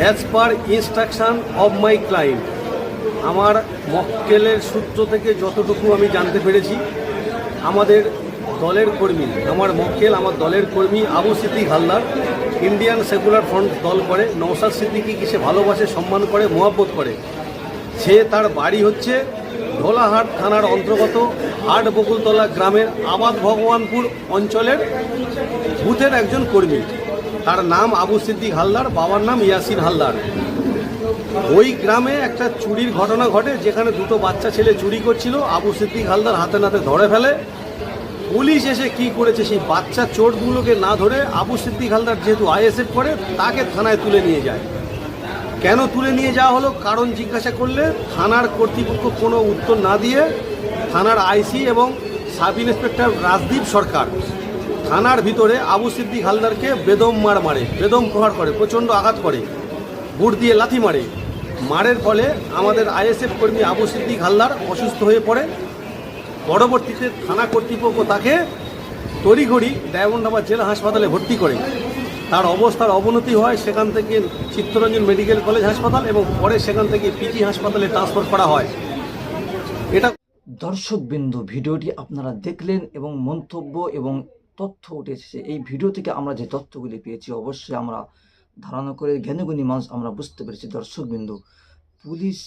As per instruction of my client আমার মক্কেলের সূত্র থেকে যতটুকু আমি জানতে পেরেছি, আমাদের দলের কর্মী, আমার মক্কেল, আমার দলের কর্মী Abu Siddique Haldar Indian secular front দল করে নৌসাদ সিদ্দিকিকে সে ভালোবাসে, সম্মান করে মোহাব্বত করে, সে তার বাড়ি হচ্ছে ঢোলাহাট থানার অন্তর্গত হাট বকুলতলা গ্রামের আবাদ ভগবানপুর অঞ্চলের বুথের একজন কর্মী। তার নাম আবু সিদ্দিক হালদার, বাবার নাম ইয়াসিন হালদার। ওই গ্রামে একটা চুরির ঘটনা ঘটে, যেখানে দুটো বাচ্চা ছেলে চুরি করছিল। আবু সিদ্দিক হালদার হাতে নাতে ধরে ফেলে। পুলিশ এসে কি করেছে সেই বাচ্চা চোরগুলোকে না ধরে আবু সিদ্দিক হালদার যেহেতু আইএসএফ করে, তাকে থানায় তুলে নিয়ে যায়। কেন তুলে নিয়ে যাওয়া হলো? কারণ জিজ্ঞাসা করলে থানার কর্তৃপক্ষ কোনো উত্তর না দিয়ে থানার আইসি এবং সাব ইন্সপেক্টর রাজদীপ সরকার। থানার ভিতরে আবু সিদ্দিক হালদারকে বেদম মার মারে, বেদম প্রহার করে, প্রচণ্ড আঘাত করে বুট দিয়ে লাথি মারে। মারের ফলে আমাদের আইএসএফ কর্মী আবু সিদ্দিক হালদার অসুস্থ হয়ে পড়ে। পরবর্তীতে থানা কর্তৃপক্ষ তাকে তড়িঘড়ি ডায়মন্ডাবাদ জেলা হাসপাতালে ভর্তি করে। তার অবস্থার অবনতি হয় সেখান থেকে চিত্তরঞ্জন মেডিকেল কলেজ হাসপাতাল এবং পরে সেখান থেকে পিজি হাসপাতালে ট্রান্সফার করা হয়। এটা দর্শকবৃন্দ, ভিডিওটি আপনারা দেখলেন এবং মন্তব্য এবং তথ্য উঠে এসেছে। এই ভিডিও থেকে আমরা যে তথ্যগুলি পেয়েছি, অবশ্যই আমরা ধারণা করে জ্ঞানীগুণী মানুষ আমরা বুঝতে পেরেছি। দর্শকবৃন্দ, পুলিশ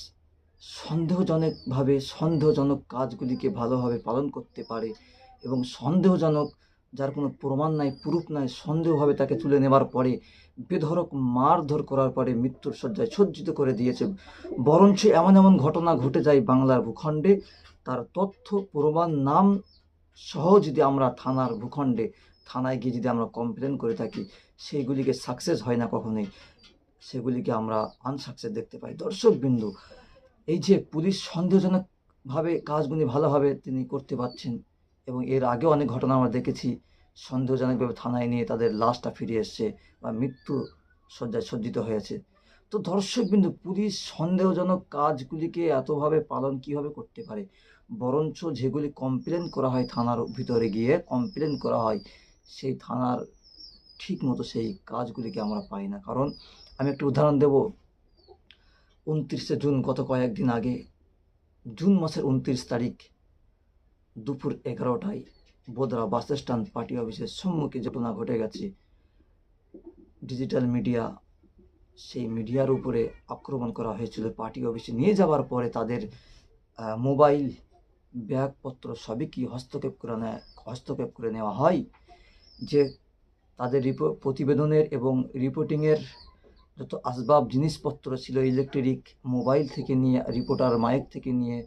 সন্দেহজনকভাবে সন্দেহজনক কাজগুলিকে ভালোভাবে পালন করতে পারে এবং সন্দেহজনক, যার কোনো প্রমাণ নাই, প্রুফ নাই, সন্দেহভাবে তাকে তুলে নেবার পরে বেধরক মারধর করার পরে মৃত্যুর শয্যায় সজ্জিত করে দিয়েছে। বরঞ্চ এমন এমন ঘটনা ঘটে যায় বাংলার ভূখণ্ডে তার তথ্য, প্রমাণ, নাম সহ যদি আমরা থানার ভূখণ্ডে, থানায় গিয়ে যদি আমরা কমপ্লেন করে থাকি সেইগুলিকে সাকসেস হয় না কখনোই। সেগুলিকে আমরা আনসাকসেস দেখতে পাই। দর্শকবিন্দু, এই যে পুলিশ সন্দেহজনকভাবে কাজগুলি ভালোভাবে তিনি করতে পারছেন এবং এর আগেও অনেক ঘটনা আমরা দেখেছি, সন্দেহজনকভাবে থানায় নিয়ে তাদের লাশটা ফিরে এসছে বা মৃত্যু শয্যায় সজ্জিত হয়েছে। তো দর্শকবিন্দু, পুলিশ সন্দেহজনক কাজগুলিকে এতভাবে পালন কীভাবে করতে পারে? বরঞ্চ যেগুলি কমপ্লেন করা হয় থানার ভিতরে গিয়ে কমপ্লেন করা হয়, সেই থানার ঠিক মতো সেই কাজগুলিকে আমরা পাই না। কারণ আমি একটু উদাহরণ দেব। উনত্রিশে জুন গত কয়েকদিন আগে, জুন মাসের উনত্রিশ তারিখ দুপুর এগারোটায় বোদরা বাস স্ট্যান্ড পার্টি অফিসের সম্মুখে ঘটনা ঘটে গেছে, ডিজিটাল মিডিয়া, সেই মিডিয়ার উপরে আক্রমণ করা হয়েছিল। পার্টি অফিসে নিয়ে যাওয়ার পরে তাদের মোবাইল ব্যাগপত্র সবই কি হস্তক্ষেপ করে নেয়, হস্তক্ষেপ করে নেওয়া হয়? যে তাদের প্রতিবেদনের এবং রিপোর্টিংয়ের যত আসবাব, জিনিসপত্র ছিল, ইলেকট্রিক মোবাইল থেকে নিয়ে, রিপোর্টার মাইক থেকে নিয়ে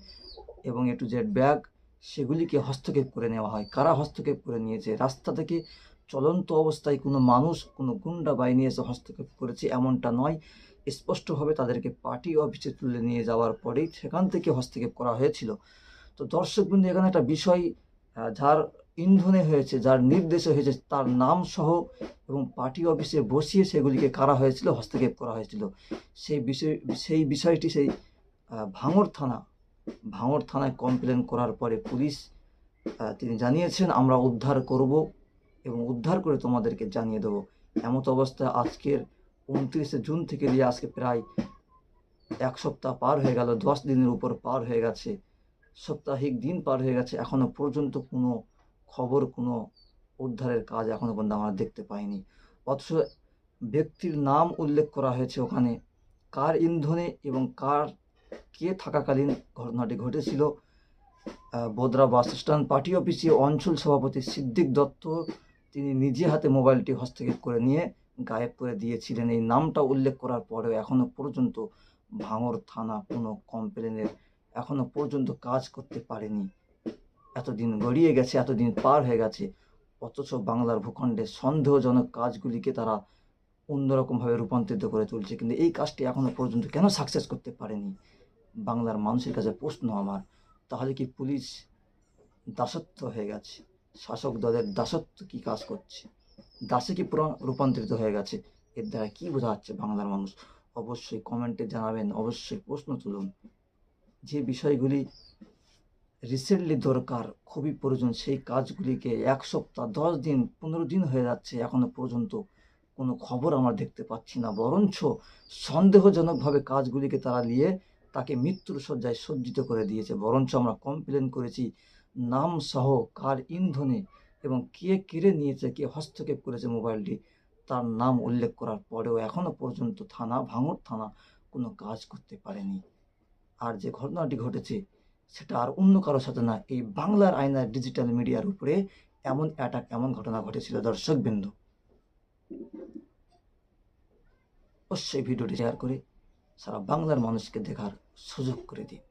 এবং এ টু জেড ব্যাগ, সেগুলিকে হস্তক্ষেপ করে নেওয়া হয়। কারা হস্তক্ষেপ করে নিয়েছে? রাস্তা থেকে চলন্ত অবস্থায় কোনো মানুষ, কোনো গুন্ডা বাহিনী এসে হস্তক্ষেপ করেছে এমনটা নয়। স্পষ্টভাবে তাদেরকে পার্টি অফিসে তুলে নিয়ে যাওয়ার পরেই সেখান থেকে হস্তক্ষেপ করা হয়েছিল। তো দর্শকবৃন্দ, এখানে একটা বিষয় যার ইন্ধনে হয়েছে, যার নির্দেশে হয়েছে, তার নাম সহ এবং পার্টি অফিসে বসিয়ে সেগুলিকে কারা হয়েছিল, হস্তক্ষেপ করা হয়েছিল। সেই বিষয়, সেই বিষয়টি সেই ভাঙর থানা ভাঙর থানায় কমপ্লেন করার পরে পুলিশ তিনি জানিয়েছেন, আমরা উদ্ধার করব এবং উদ্ধার করে তোমাদেরকে জানিয়ে দেবো। এমত অবস্থায় আজকের উনত্রিশে জুন থেকে নিয়ে আজকে প্রায় এক সপ্তাহ পার হয়ে গেল, দশ দিনের উপর পার হয়ে গেছে। সাপ্তাহিক দিন পার হয়ে গেছে। এখনও পর্যন্ত কোনো খবর, কোনো উদ্ধারের কাজ এখনও পর্যন্ত আমরা দেখতে পাইনি। অথচ ব্যক্তির নাম উল্লেখ করা হয়েছে ওখানে। কার ইন্ধনে এবং কার কে থাকাকালীন ঘটনাটি ঘটেছিল? বোদরা বাস স্ট্যান্ড পার্টি অফিসে অঞ্চল সভাপতি সিদ্দিক দত্ত তিনি নিজে হাতে মোবাইলটি হস্তক্ষেপ করে নিয়ে গায়েব করে দিয়েছিলেন। এই নামটা উল্লেখ করার পরেও এখনও পর্যন্ত ভাঙড় থানা কোনো কমপ্লেনের এখনও পর্যন্ত কাজ করতে পারেনি। এতদিন গড়িয়ে গেছে, এতদিন পার হয়ে গেছে। অথচ বাংলার ভূখণ্ডে সন্দেহজনক কাজগুলিকে তারা অন্যরকমভাবে রূপান্তরিত করে তুলছে। কিন্তু এই কাজটি এখনও পর্যন্ত কেন সাকসেস করতে পারেনি? বাংলার মানুষের কাছে প্রশ্ন আমার, তাহলে কি পুলিশ দাসত্ব হয়ে গেছে? শাসক দলের দাসত্ব কি কাজ করছে? দাসে কি রূপান্তরিত হয়ে গেছে? এর দ্বারা কি বোঝা যাচ্ছে বাংলার মানুষ? অবশ্যই কমেন্টে জানাবেন, অবশ্যই প্রশ্ন তুলুন। যে বিষয়গুলি রিসেন্টলি দরকার, খুবই প্রয়োজন, সেই কাজগুলিকে এক সপ্তাহ, দশ দিন, পনেরো দিন হয়ে যাচ্ছে এখনও পর্যন্ত কোনো খবর আমরা দেখতে পাচ্ছি না। বরঞ্চ সন্দেহজনকভাবে কাজগুলিকে তারা নিয়ে তাকে মৃত্যুর শয্যায় সজ্জিত করে দিয়েছে। বরঞ্চ আমরা কমপ্লেন করেছি, নাম সহ কার ইন্ধনে এবং কে কেড়ে নিয়েছে, কে হস্তক্ষেপ করেছে মোবাইলটি, তার নাম উল্লেখ করার পরেও এখনও পর্যন্ত থানা, ভাঙড় থানা কোনো কাজ করতে পারেনি। আর যে ঘটনাটি ঘটেছে, সেটা আর অন্য কারোর সাথে না, এই বাংলার আয়নার ডিজিটাল মিডিয়ার উপরে এমন অ্যাটাক এমন ঘটনা ঘটেছিল, দর্শকবৃন্দ। অবশ্যই ভিডিওটি শেয়ার করে সারা বাংলার মানুষকে দেখার সুযোগ করে দিন।